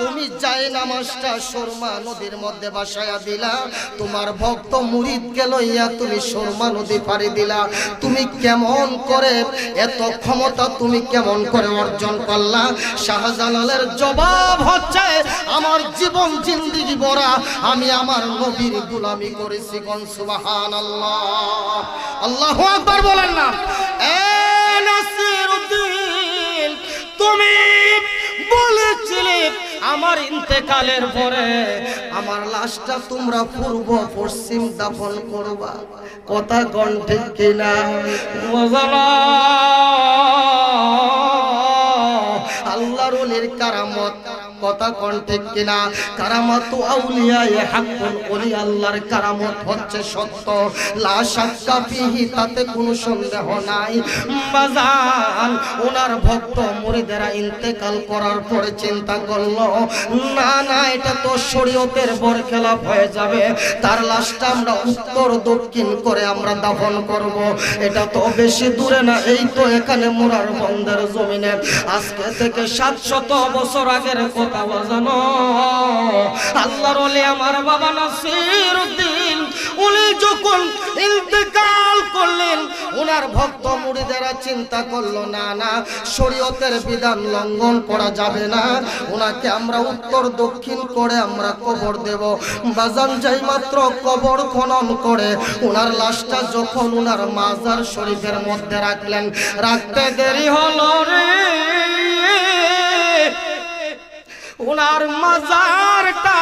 তুমি যাই নামাজটা সুরমা নদীর মধ্যে বাসায়া দিলা, তোমার ভক্ত মুরিদকে লইয়া তুমি সুরমা নদী পাড়ি দিলা। তুমি কেমন করে এত ক্ষমতা তুমি কেমন করে অর্জন করলা? শাহজালালের জবাব হচ্ছে, আমার জীবন জিন্দিগি বড়া আমি আমার নবীর গুলামি করেছি গন আল্লাহ আল্লাহ আকবার বলেন না। এ তুমি বলেছিলে আমার ইন্তেকালের পরে আমার লাশটা তোমরা পূর্ব পশ্চিম দাফন করবা। কথা কণ্ঠে কিনা? মজালা কথা কণ্ঠে কিনা? কারামত আউলিয়া এ ওলি আল্লাহর কারামত হচ্ছে সত্য। লা শাক্কা ফিহি, তাতে কোনো সন্দেহ নাই। ওনার ভক্ত মুরিদেরা ইন্তেকাল করার পরে চিন্তা করল, না না, এটা তো শরীয়তের হয়ে যাবে। তার লাশটা আমরা উত্তর, দক্ষিণ করে আমরা দাফন করব। এটা তো বেশি দূরে না, এই তো এখানে মুরার বন্দের জমিনে। আজকে থেকে সাতশত বছর আগের কথা বাজানো আল্লাহর ওলি আমার বাবা নাসির উদ্দিন উনি যখন ইন্তেকাল করলেন ওনার ভক্ত মুড়িদেরা চিন্তা করল, না না, শরীয়তের বিধান লঙ্ঘন করা যাবে না। ওনাকে আমরা উত্তর দক্ষিণ করে আমরা কবর দেব। বাজান যাই মাত্র কবর খনন করে ওনার লাশটা যখন ওনার মাজার শরীফের মধ্যে রাখলেন, রাখতে দেরি হলো রে। ওনার মাজারটা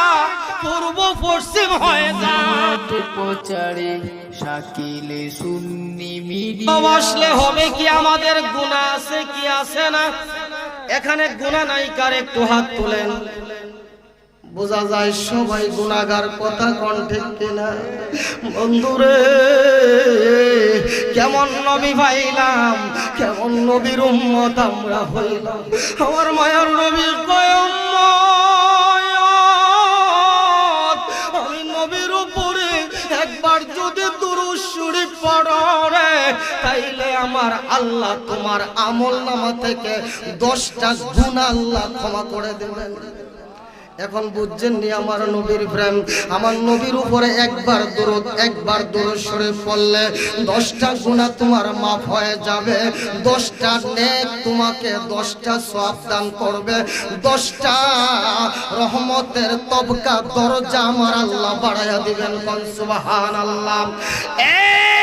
পূর্ব পশ্চিম হয়ে যায়। প্রচারে শাকিলে সুন্নি মিডি আসলে হবে কি? আমাদের গুণা আছে কি আছে না? এখানে গুণা নাই কার একটু হাত তুলেন? বোঝা যায় সবাই গুণাগার কথা কণ্ঠে কিনা? বন্ধুরে, কেমন নবী পাইলাম কেমন নবীর উম্মত আমরা হইলাম? আমার মায়ার নবীর কয়ম নবীর উপরে একবার যদি তাইলে আমার আল্লাহ তোমার আমল নামা থেকে দশটা গুণ আল্লাহ ক্ষমা করে দেবেন। এখন বুঝছেন নি আমার নবীর প্রেম? আমার নবীর উপরে একবার দূরত একবার দূর সরে পড়লে দশটা গুণা তোমার মাফ হয়ে যাবে। দশটা নেক তোমাকে দশটা সব দান করবে। দশটা রহমতের তবকা, দরজা আমার আল্লাহ বাড়াইয়া দিবেন কোন সুবহান আল্লাহ এই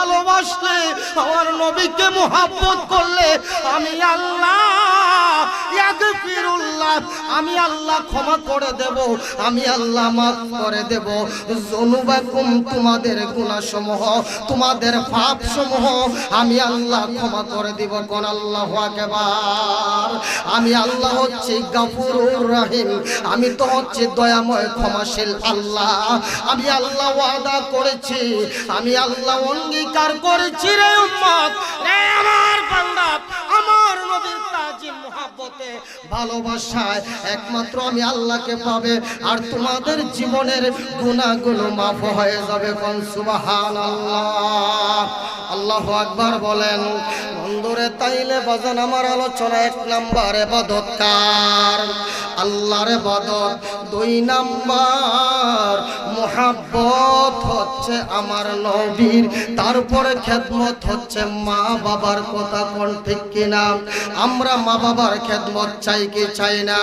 ভালোবাসলে আমার নবীকে মোহাব্বত করলে আমি আল্লাহ ইয়াগফিরুল্লাহ, আমি আল্লাহ ক্ষমা করে দেব, আমি আল্লাহ মাফ করে দেব। জনুবাকুম তোমাদের গুনাহসমূহ তোমাদের পাপ সমূহ আমি আল্লাহ ক্ষমা করে দিব। কোন আল্লাহ আকবার। আমি আল্লাহ হচ্ছে গাফুরুর রহিম। আমি তো হচ্ছে দয়াময় ক্ষমাশীল আল্লাহ। আমি আল্লাহ ওয়াদা করেছি। আমি আল্লাহ অঙ্গীকার করেছি রে উম্মত। রে আমার বান্দা, আমার নবীর তাজিম মুহাব্বতে ভালোবাসায় একমাত্র আমি আল্লাহকে পাবে, আর তোমাদের জীবনের গুণাগুলো মাফ হয়ে যাবে কোন? সুবহানাল্লাহ। আল্লাহ আকবার বলেন, বন্ধুরে, তাইলে বাজান আমার আলোচনা এক নাম্বার এবাদত কার? আল্লাহর এবাদত দুই নাম্বার, মোহাব্বত হচ্ছে আমার নবীর, তারপরে খেদমত হচ্ছে মা বাবার কথা কোন ঠিক কিনা? আমরা মা বাবার খেদমত চাই কি চাই না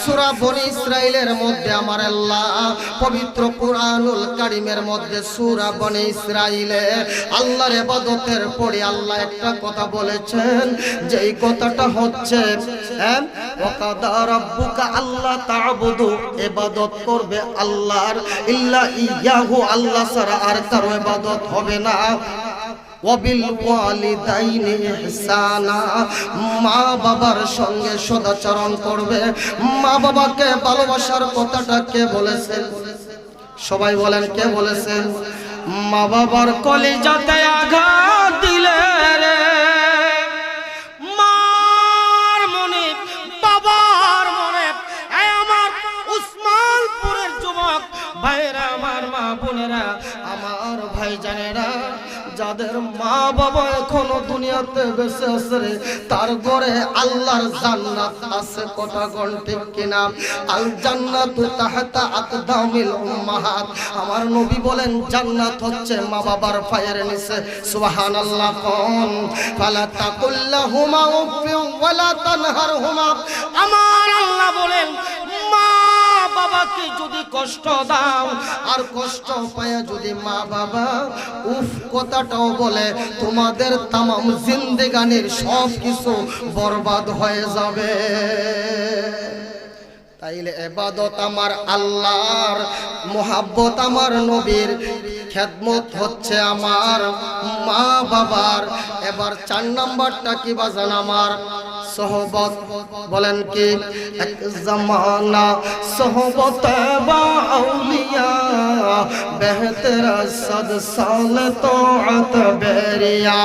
সূরা বনি ইসরাইলের মধ্যে আমার আল্লাহ পবিত্র কুরআনুল কারীমের মধ্যে সূরা বনি ইসরাইলে আল্লাহর ইবাদতের পরে আল্লাহ একটা কথা বলেছেন, যেই কথাটা হচ্ছে হ্যাঁ ওয়াকাদা রাব্বুকা আল্লাহ তা'বুদু, ইবাদত করবে আল্লাহর, ইল্লা ইয়াহু, আল্লাহ ছাড়া আর কারও ইবাদত হবে না। মা বাবার সঙ্গে সদাচরণ করবে। মা বাবাকে ভালোবাসার কথাটা কে বলেছেন সবাই বলেন, কে বলেছেন মা বাবার কলিজাতে আঘাত দিলে রে। মার মনে, বাবার মনে আমার উসমানপুরের যুবক ভাইরা আমার মা বোনেরা, আমার ভাই জানেরা যাদের মা বাবা এখনও দুনিয়াতে বেঁচে আছে রে তার ঘরে আল্লাহর জান্নাত আছে কথা গণ ঠিক কিনা? আল জান্নাত তাহতা আকদামিল উম্মাহাত। আমার নবী বলেন, জান্নাত হচ্ছে মা বাবার পায়ের নিচে। সুবহানাল্লাহ কোন? ফালা তাকুল্লাহুমা উফি ওয়ালা তানহারহুমা। আমার আল্লাহ বলেন বাবাকে যদি কষ্ট দাও, আর কষ্ট পায় যদি মা বাবা, উফ, কথাটাও বলে, তোমাদের তামাম জিন্দেগানের সব কিছু বরবাদ হয়ে যাবে। তাইলে এবাদত আমার আল্লাহর, মোহাব্বত আমার নবীর খেদমত হচ্ছে আমার মা বাবার এবার চার নাম্বারটা কি বাজান আমার সহবত বলেন কি এক জামানা সহবত বা আউলিয়া বেহতর সদ সাল তো বেরিয়া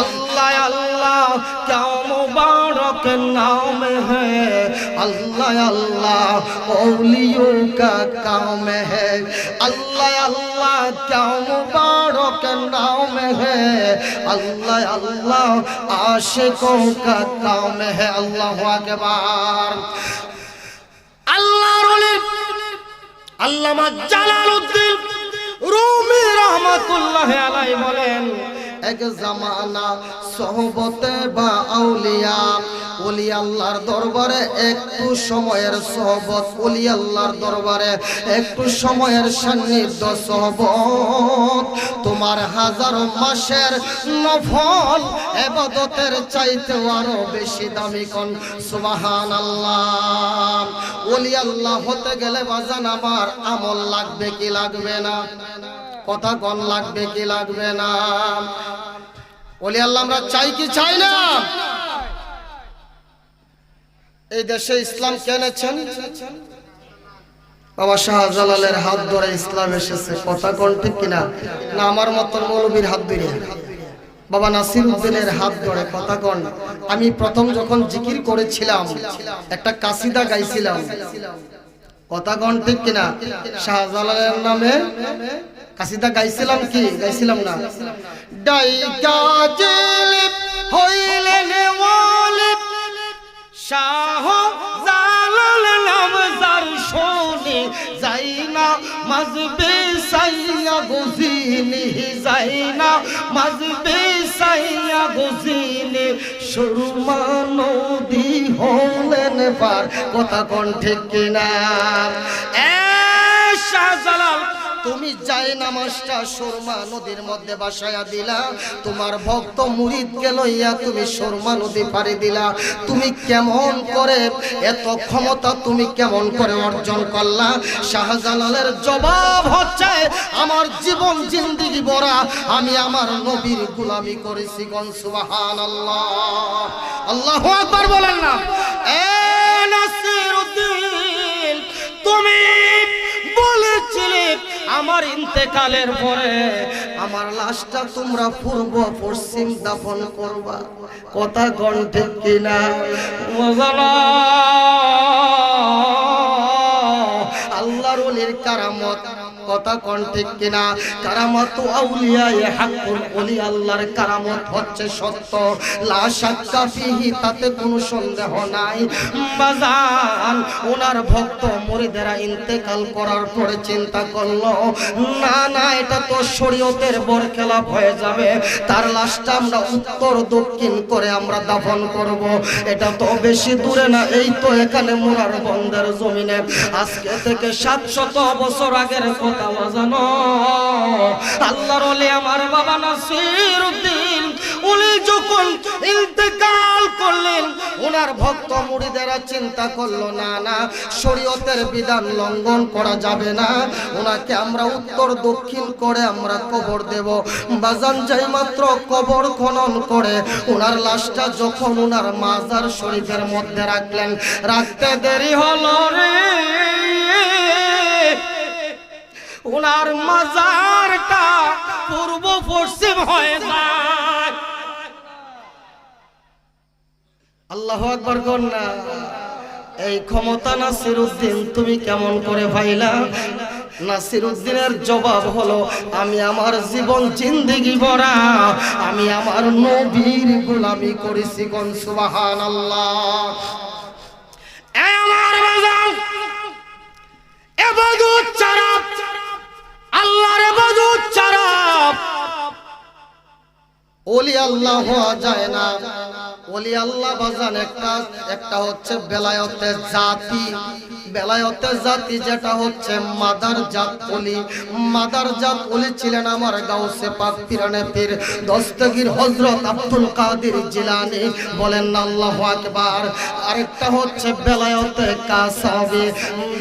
আল্লাহ আল্লাহ क्या मुबारक नाम है अल्लाह अल्लाह औलियों का काम है अल्लाह अल्लाह اللہ کیا مبارک نام ہے اللہ اللہ عاشقوں کا کام ہے اللہ اکبر اللہ رولے علامہ جلال الدین রুমি রহমাতুল্লাহ আলাই বলেন এক জামানা সহবতে বা আউলিয়া ওলি আল্লাহর দরবারে একটু সময়ের সহবত ওলি আল্লাহর দরবারে একটু সময়ের সান্নিধ্য সহবত। তোমার হাজারো মাসের নফল এবাদতের চাইতে আরও বেশি দামি কোন সুবাহান আল্লাহ ওলি আল্লাহ হতে গেলে বাজান আমার আমল লাগবে কি লাগবে না? কথা কন লাগবে, কি লাগবে না? ওলি আল্লাহ আমরা চাই কি চাই না? এই দেশে ইসলাম কেনেছেন বাবা শাহজালালের হাত ধরে ইসলাম এসেছে। কথা কোন ঠিক কিনা? না, আমার মতন মৌলবীর হাত ধরে। বাবা নাসির উদ্দিনের হাত ধরে। কথা কোন। আমি প্রথম যখন জিকির করেছিলাম, একটা কাসিদা গাইছিলাম। কথা কোন ঠিক কিনা? শাহজালালের নামে কাসিদা গাইছিলাম কি? গাইছিলাম না। শাহ নাম যাইনা মাজবে সাইয়া গজিনি যাইনা মাজবে সাইয়া গজিনি সুরমা নদী হলেন পার কথা কোন ঠিক কিনা? এ শাহজালাল তুমি যাই নামাজটা সুরমা নদীর মধ্যে বাসায়া দিলা, তোমার ভক্ত মুরিদকে লইয়া তুমি সুরমা নদী পাড়ি দিলা। তুমি কেমন করে এত ক্ষমতা তুমি কেমন করে অর্জন করলা? শাহজালালের জবাব হচ্ছে, আমার জীবন জিন্দিগি বড়া আমি আমার নবীর গুলামি করেছি গন সুবাহান আল্লাহ আল্লাহ বলেন না। এ নাসিরউদ্দিন তুমি আমার ইন্তেকালের পরে আমার লাশটা তোমরা পূর্ব পশ্চিম দাফন করবা। কথা কিনা আল্লাহ আল্লাহর ওলির কারামত। কথা কোন ঠিক কিনা? কারামত আউলিয়া আল্লাহর কারামত হচ্ছে সত্য। লা ফিহি, তাতে কোনো সন্দেহ নাই। বাজান, ওনার ভক্ত মুরিদেরা ইন্তেকাল করার পরে চিন্তা করল, না না, এটা তো শরীয়তের বরখেলাপ হয়ে যাবে। তার লাশটা আমরা উত্তর, দক্ষিণ করে আমরা দাফন করব। এটা তো বেশি দূরে না, এই তো এখানে মোরার বন্দের জমিনে। আজকে থেকে সাতশত বছর আগের কথা বাজানো আল্লাহর ওলি আমার বাবা নাসির উদ্দিন উনি যখন ইন্তেকাল করলেন ওনার ভক্ত মুড়িদেরা চিন্তা করল, না না, শরীয়তের বিধান লঙ্ঘন করা যাবে না। ওনাকে আমরা উত্তর দক্ষিণ করে আমরা কবর দেব। বাজান যাই মাত্র কবর খনন করে ওনার লাশটা যখন ওনার মাজার শরীফের মধ্যে রাখলেন, রাখতে দেরি হলো রে। ওনার মাজারটা পূর্ব পশ্চিম হয়ে যায়। আল্লাহ আকবর কন্যা এই ক্ষমতা নাসির উদ্দিন তুমি কেমন করে ভাইলা? নাসির উদ্দিনের জবাব হলো আমি আমার জীবন জিন্দেগি ভরা আমি আমার নবীর গোলামি করেছি কোন? সুবাহান আল্লাহ আমার বাজার ওলি আল্লাহ হওয়া যায় না। ওলি আল্লাহ বাজান একটা একটা হচ্ছে বেলায়তের জাতি। বেলায়তের জাতি যেটা হচ্ছে মাদার জাত ওলি মাদার জাত ওলি ছিলেন আমার গাউসে পাক পিরানে পীর দস্তগীর হযরত আব্দুল কাদের জিলানী। বলেন আল্লাহু আকবার। আরেকটা হচ্ছে বেলায়তে কাসাবি।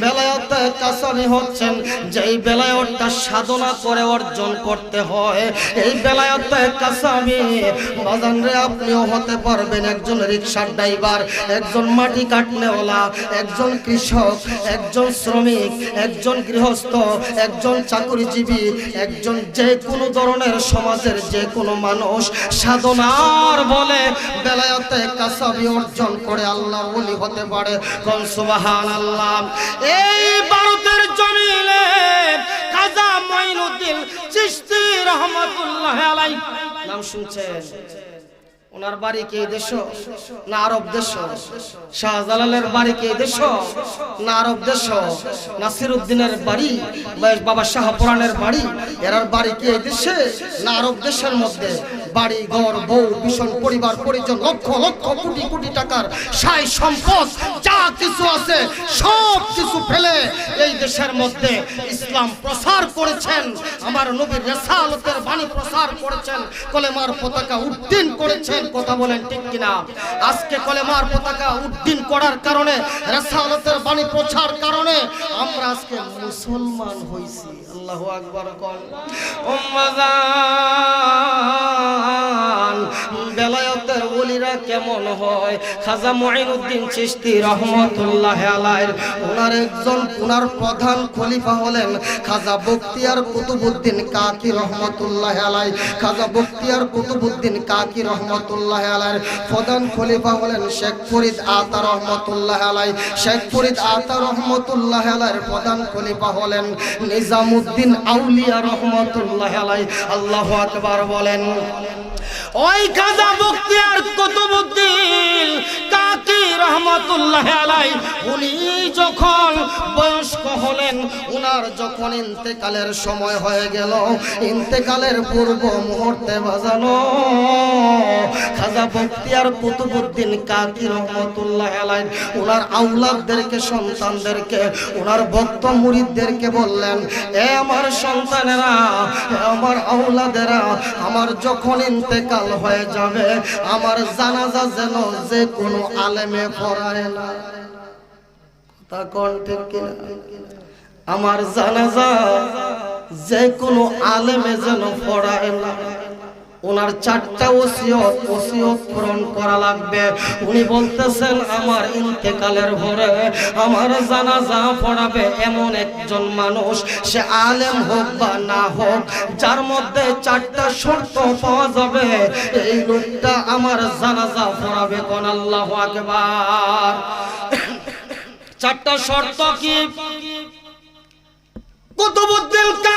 বেলায়তে কাসাবি হচ্ছেন যেই বেলায়তটা সাধনা করে অর্জন করতে হয়। এই বেলায়তে কাসাবি। বাজান রে, আপনিও হতে পারবেন একজন রিক্সার ড্রাইভার, একজন মাটি কাটনেওয়ালা, একজন কৃষক একজন শ্রমিক, একজন গৃহস্থ, একজন চাকরিজীবী, একজন যে কোনো ধরনের সমাজের যে কোনো মানুষ সাধনার বলে বেলায়তে কাসাবি অর্জন করে আল্লাহ বলি হতে পারে। কোন সুবাহান আল্লাহ এই ভারতের জমিলে কাজা মঈনুদ্দিন চিশতি রহমাতুল্লাহ আলাই নাম শুনছেন? ওনার বাড়ি কি দেশ? না আরব দেশ? শাহজালালের বাড়ি কি দেশ? না আরব দেশ? নাসির উদ্দিনের বাড়ি? বাবা বাবা শাহপুরানের বাড়ি? এরার বাড়ি কি দেশে? না আরব দেশের মধ্যে। বাড়ি, ঘর, বউ, ভীষণ পরিবার, পরিজন, লক্ষ লক্ষ, কোটি কোটি টাকার সাই সম্পদ, যা কিছু আছে, সব কিছু ফেলে এই দেশের মধ্যে ইসলাম প্রসার করেছেন। আমার নবীর রেসালতের বাণী প্রসার করেছেন, কলেমার পতাকা উড্ডীন করেছেন, কথা বলেন ঠিক কিনা? আজকে কলেমার পতাকা উড্ডীন করার কারণে, রেসালতের বাণী প্রচার কারণে আমরা আজকে মুসলমান হইছি। আল্লাহু আকবার কল উম্মাজান বেলায়তের ওলিরা কেমন হয়? খাজা মুঈনুদ্দিন চিশতি রহমতুল্লাহ আলাইহির ওনার একজন, ওনার প্রধান খলিফা হলেন খাজা বখতিয়ার কুতুবউদ্দিন কাকি রহমতুল্লাহ আলাই খাজা বখতিয়ার কুতুবউদ্দিন কাকি রহমতুল্লাহ আলাইহির প্রধান খলিফা হলেন শেখ ফরিদ আতা রহমতুল্লাহ আলাই শেখ ফরিদ আতা রহমতুল্লাহ আলাইহির প্রধান খলিফা হলেন নিজামউদ্দিন আউলিয়া রহমতুল্লাহ আলাই আল্লাহু আকবার বলেন ওই খাজা বখতিয়ার কুতুবউদ্দিন রহমতুল্লাহ উনি যখন বয়স্ক হলেন, উনার যখন ইন্তেকালের সময় হয়ে গেল, ইন্তেকালের পূর্ব মুহূর্তে বাজানো খাজা বখতিয়ার কুতুবউদ্দিন কাকি রহমতুল্লাহ আলাই, উনার আউলাদদেরকে, সন্তানদেরকে, উনার ভক্ত মুরিদদেরকে বললেন, এ আমার সন্তানেরা, এ আমার আউলাদেরা, আমার যখন ইন্তেকাল হয়ে যাবে, আমার জানাজা যেন যে কোনো আলেমে পড়ায় না তা কোন ঠিক কিনা? আমার জানাজা যে কোনো আলেমে যেন পড়ায় না ওনার চারটা ওসিয়ত ওসিয়ত পূরণ করা লাগবে। উনি বলতেছেন, আমার ইন্তেকালের ভরে আমার জানাজা পড়াবে এমন একজন মানুষ, সে আলেম হোক বা না হোক, যার মধ্যে চারটা শর্ত পাওয়া যাবে। এই লোকটা আমার জানাজা পড়াবে কোন আল্লাহ আকবার। চারটা শর্ত কি? কুতুবুদ্দিন কাকি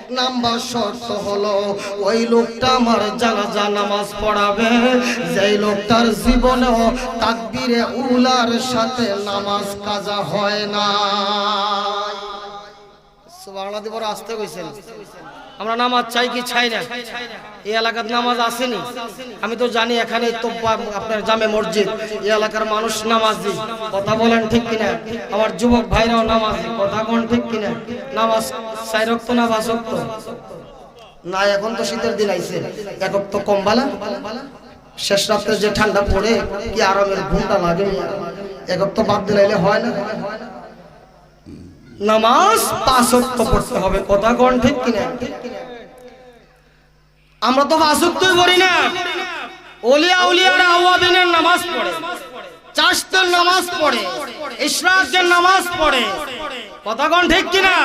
এক নাম্বার শর্ত হলো, ওই লোকটা আমার জানাজা নামাজ পড়াবে। যেই লোকটার জীবনেও তাকবিরে উলার সাথে নামাজ কাজা হয় না সুবহানাল্লাহ দিবর আসতে কইছেন। আমরা নামাজ চাই কি চাই না? এই এলাকার নামাজ আসেনি। আমি তো জানি এখানে তো আপনার জামে মসজিদ। এই এলাকার মানুষ নামাজ। নামাজি কথা বলেন ঠিক কিনা? আমার যুবক ভাইরাও নামাজি। কথা কোন ঠিক কিনা? নামাজ চাই রক্ত না বাস রক্ত না, এখন তো শীতের দিন আইছে। একক তো কম্বালা শেষ রাত্রে যে ঠান্ডা পড়ে, কি আরামের ঘুমটা লাগে একক তো বাদ দিলাইলে হয় না নামাজ পাঁচক্ত পড়তে হবে। কথা কোন ঠিক কিনা? আমরা তো পাঁচক্তই পড়ি না। ওলিয়া উলিয়ারা আওয়াবিনের নামাজ পড়ে চার নামাজ পড়ে ইশরাকের নামাজ পড়ে। কথাগণ ঠিক কিনা?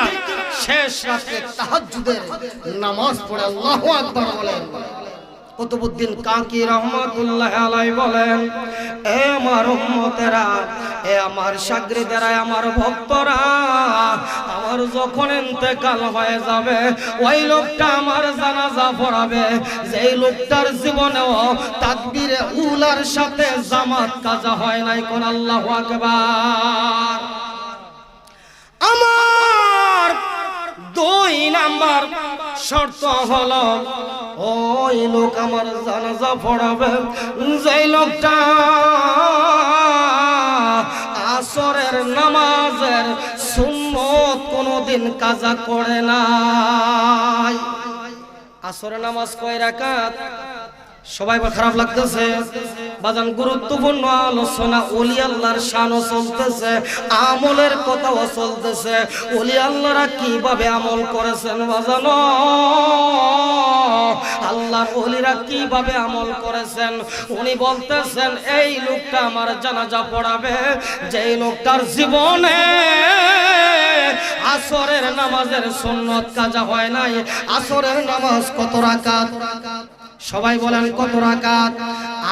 শেষ রাতে তাহাজ্জুদের নামাজ পড়ে, আল্লাহু আকবার বলেন। কুতুবউদ্দিন কাকি রহমাতুল্লাহ আলাই বলেন, এ আমার উম্মতেরা, এ আমার সাগরিদেরা আমার ভক্তরা, আমার যখন ইন্তেকাল হয়ে যাবে, ওই লোকটা আমার জানাজা পড়াবে। যেই লোকটার জীবনেও তাকবীরে উলার সাথে জামাত কাজা হয় নাই কোন আল্লাহু আকবার। দুই নাম্বার শর্ত হলো, ওই লোক আমার জানাজা পড়াবে যে লোকটা আসরের নামাজের সুন্নত কোনোদিন কাজা করে না আসরের নামাজ কয় রাকাত? সবাই বা খারাপ লাগতেছে। বাজান গুরুত্বপূর্ণ আলোচনা, ওলি আল্লাহর শানও চলতেছে, আমলের কথাও চলতেছে। ওলি আল্লাহরা কীভাবে আমল করেছেন বাজানো? আল্লাহর ওলিরা কীভাবে আমল করেছেন? উনি বলতেছেন, এই লোকটা আমার জানাজা পড়াবে, যেই লোকটার জীবনে আসরের নামাজের সুন্নত কাজা হয় নাই, আসরের নামাজ কত রাকাত? সবাই বলেন কত রাকাত?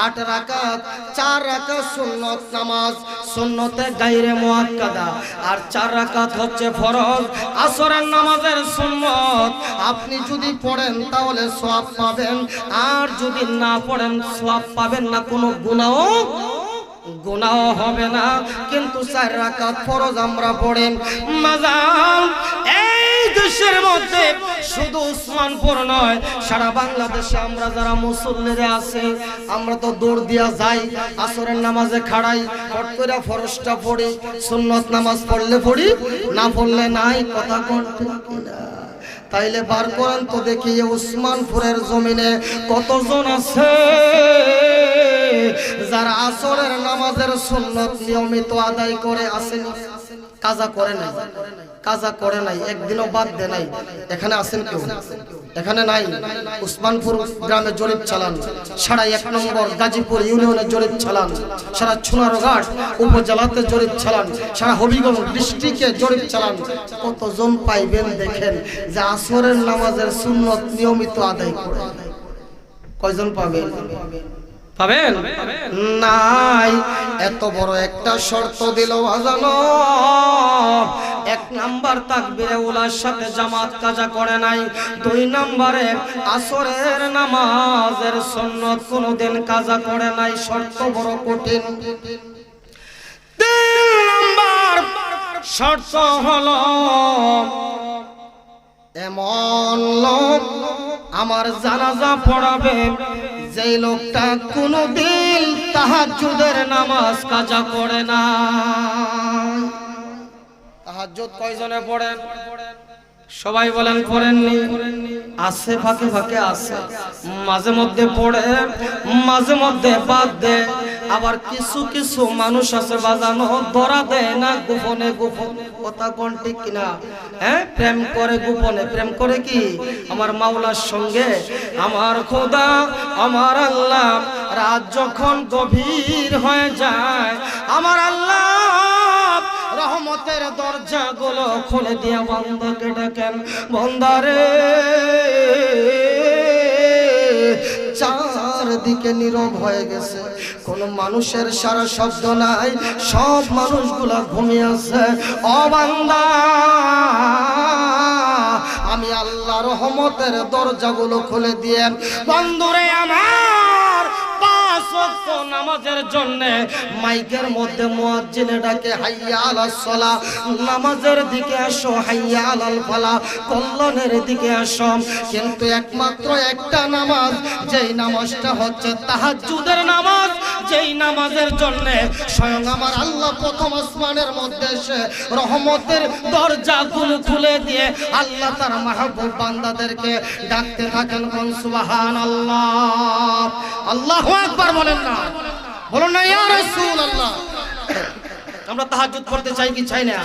আট রাকাত, চার রাকাত সুন্নত নামাজ। সুন্নতে গাইরে মুআক্কাদা আর চার রাকাত হচ্ছে ফরজ। আসরের নামাজের সুন্নত। আপনি যদি পড়েন তাহলে সওয়াব পাবেন। আর যদি না পড়েন, সওয়াব পাবেন না। কোনো গুনাহও গুনাহ হবে না। কিন্তু চার রাকাত ফরজ আমরা পড়েন। এই দেশের মধ্যে শুধু উসমানপুর নয়, সারা বাংলাদেশে আমরা যারা মুসল্লিরা আছি, আমরা তো দৌড় দিয়া যাই, আসরের নামাজে খাড়াই, হট করে ফরজটা পড়ি, সুন্নত নামাজ পড়লে পড়ি, না পড়লে নাই, কথা কিনা? তাইলে বার করেন তো দেখি উসমানপুরের জমিনে কতজন আছে যারা আসরের নামাজের সুন্নত নিয়মিত আদায় করে আসেনি, কাজা করে নাই কাজা করে নাই একদিনও বাদ দে নাই। এখানে আছেন কেউ? এখানে নাই? উসমানপুর গ্রামে জরিপ চালান। সারা এক নম্বর গাজীপুর ইউনিয়নে জরিপ চালান। সারা সোনারঘাট উপজেলাতে জরিপ চালান। সারা হবিগঞ্জ ডিস্ট্রিক্টে জরিপ চালান। কতজন পাইবেন দেখেন যে আসরের নামাজের সুন্নত নিয়মিত আদায় করে। কয়জন পাবেন? পাবেন? নাই। এত বড় একটা শর্ত দিল আজানো এক নাম্বার তাকবিরে উলার সাথে জামাত কাজা করে নাই। দুই নম্বরে আসরের নামাজের সুন্নত কোনোদিন কাজা করে নাই, শর্ত বড় কঠিন। তিন শর্ত হলো, এমন লোক আমার জানাজা পড়াবে, যেই লোকটা কোনোদিন তাহাজ্জুদের নামাজ কাজা করে না তাহাজ্জুদ কয়জনে পড়েন? সবাই বলেন, পড়েননি। আছে, ফাঁকে ফাঁকে আছে। মাঝে মধ্যে পড়ে, মাঝে মধ্যে বাদ দে আবার কিছু কিছু মানুষ আছে বাজানো, ধরা দেয় না গোপনে গোপনে। কথা কোন ঠিক কিনা? হ্যাঁ? প্রেম করে গোপনে। প্রেম করে কি? আমার মাওলার সঙ্গে। আমার খোদা, আমার আল্লাহ। রাত যখন গভীর হয়ে যায়, আমার আল্লাহ রহমতের দরজা গুলো খুলে দিয়া বন্ধকে ডাকেন বন্দারে, চারদিকে নীরব হয়ে গেছে। কোন মানুষের সারা শব্দ নাই, সব মানুষগুলা ঘুমিয়ে আছে। অবান্দা আমি আল্লাহ রহমতের দরজাগুলো খুলে দিয়ে, বন্ধুরে আমার নামাজের জন্য মাইকের মধ্যে মুয়াজ্জিনে ডাকে, হাইয়া আলাস সালা। নামাজের দিকে আসো, হাইয়া আলাল ফালা। কল্যাণের দিকে আসো। কিন্তু একমাত্র একটা নামাজ, যেই নামাজটা হচ্ছে তাহাজ্জুদের নামাজ। যেই নামাজের জন্য স্বয়ং আমার আল্লাহ প্রথম আসমানের মধ্যে এসে রহমতের দরজাগুলো খুলে দিয়ে আল্লাহ তার মাহবুব বান্দাদেরকে ডাকতে থাকেন কোন সুবাহান আল্লাহ আল্লাহু আকবার বলেন না। বলুন না, ইয়া রাসূলুল্লাহ। আমরা তাহাজ্জুদ পড়তে চাই কি চাই না?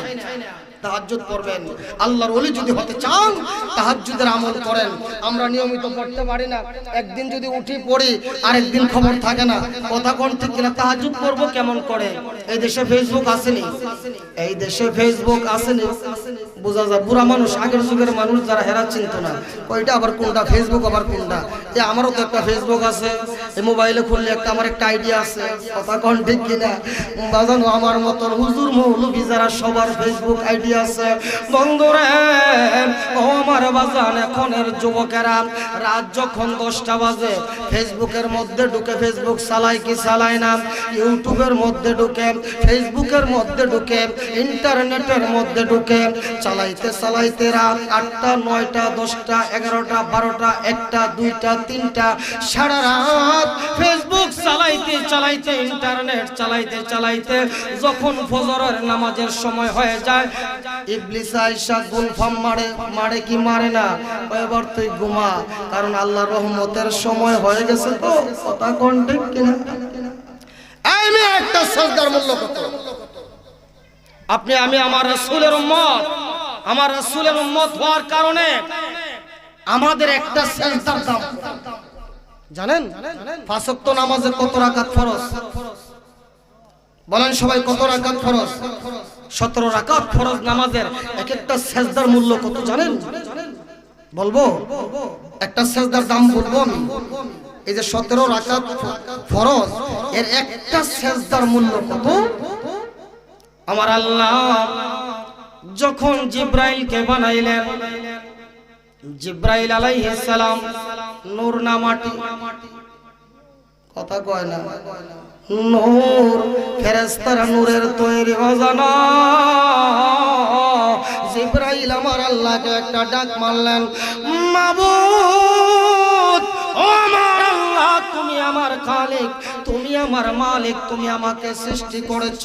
তাহাজ্জুদ পড়বেন। আল্লাহর ওলি যদি হতে চান, তাহাজ্জুদের আমল করেন। আমরা নিয়মিত পড়তে পারি না। একদিন যদি উঠি পড়ি, আরেকদিন খবর থাকে না। কথা কোন ঠিক কিনা? তাহাজ্জুদ করব কেমন করে? এই দেশে ফেসবুক আসেনি। এই দেশে ফেসবুক আসেনি। বোঝা যায়, বুড়া মানুষ, আগের যুগের মানুষ যারা হেরা চিনত না। ওইটা আবার কোনটা ফেসবুক আবার কোনটা? এ আমারও তো একটা ফেসবুক আছে এই মোবাইলে খুললে একটা আমার একটা আইডিয়া আছে। কথা কোন ঠিক কিনা? বাজানো আমার মতন হুজুর মৌলবি যারা, সবার ফেসবুক আইডি আছে। বন্ধুরে, ও আমার বাজান, এখনের যুবকেরা, রাত যখন দশটা বাজে ফেসবুকের মধ্যে ঢুকে ফেসবুক চালায় কি চালায় না? ইউটিউবের মধ্যে ঢুকে ফেসবুকের মধ্যে ঢুকে ইন্টারনেটের মধ্যে ঢুকে চালাইতে চালাইতে রাত আটটা, নয়টা, দশটা, এগারোটা, বারোটা, একটা, দুইটা, তিনটা, সারা রাত ফেসবুক চালাইতে চালাইতে ইন্টারনেট চালাইতে চালাইতে যখন ফজরের নামাজের সময় হয়ে যায়, ইবলিস আয়েশা গুলফাম মারে মারে কি মারে না? এবার তুই ঘুমা, কারণ আল্লাহ রহমতের সময় হয়ে গেছে তো, কথা কোন একটা সজদার মূল্য কত? আপনি, আমি, আমার রাসূলের উম্মত। আমার রাসূলের উম্মত হওয়ার কারণে আমাদের একটা সেজদার দাম জানেন? পাঁচ ওয়াক্ত নামাজে কত রাকাত ফরজ? বলেন সবাই কত রাকাত ফরজ? সতেরো রাকাত ফরজ নামাজের এক একটা সেজদার মূল্য কত জানেন? বলব? একটা সেজদার দাম বলব আমি। এই যে সতেরো রাকাত ফরজ, এর একটা সেজদার মূল্য কত? আমার আল্লাহ যখন জিব্রাইলকে বানাইলেন, জিব্রাইল আলাইহিস সালাম নূর না মাটি? কথা কয় না। নূর ফেরেশতারা নূরের তৈরি অজানা। জিব্রাইল আমার আল্লাহকে একটা ডাক মারলেন, মাবুদ, ও আমার আল্লাহ, তুমি আমার খালিক আমার মালিক, তুমি আমাকে সৃষ্টি করেছ।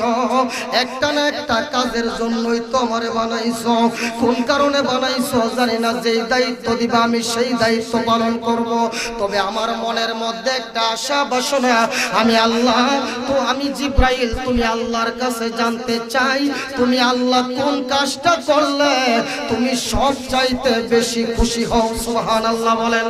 একটা না একটা কাজের জন্যই তো আমারে বানাইছো। কোন কারণে বানাইছো জানি না, যেই দায়িত্ব দিবা আমি সেই দায়িত্ব পালন করব। তবে আমার মনের মধ্যে একটা আশা বাসনা, আমি আল্লাহ, তো আমি জিব্রাইল, তুমি আল্লাহর কাছে জানতে চাই, তুমি আল্লাহ কোন কাজটা করলে তুমি সব চাইতে বেশি খুশি হও, সুবহানাল্লাহ বলেন।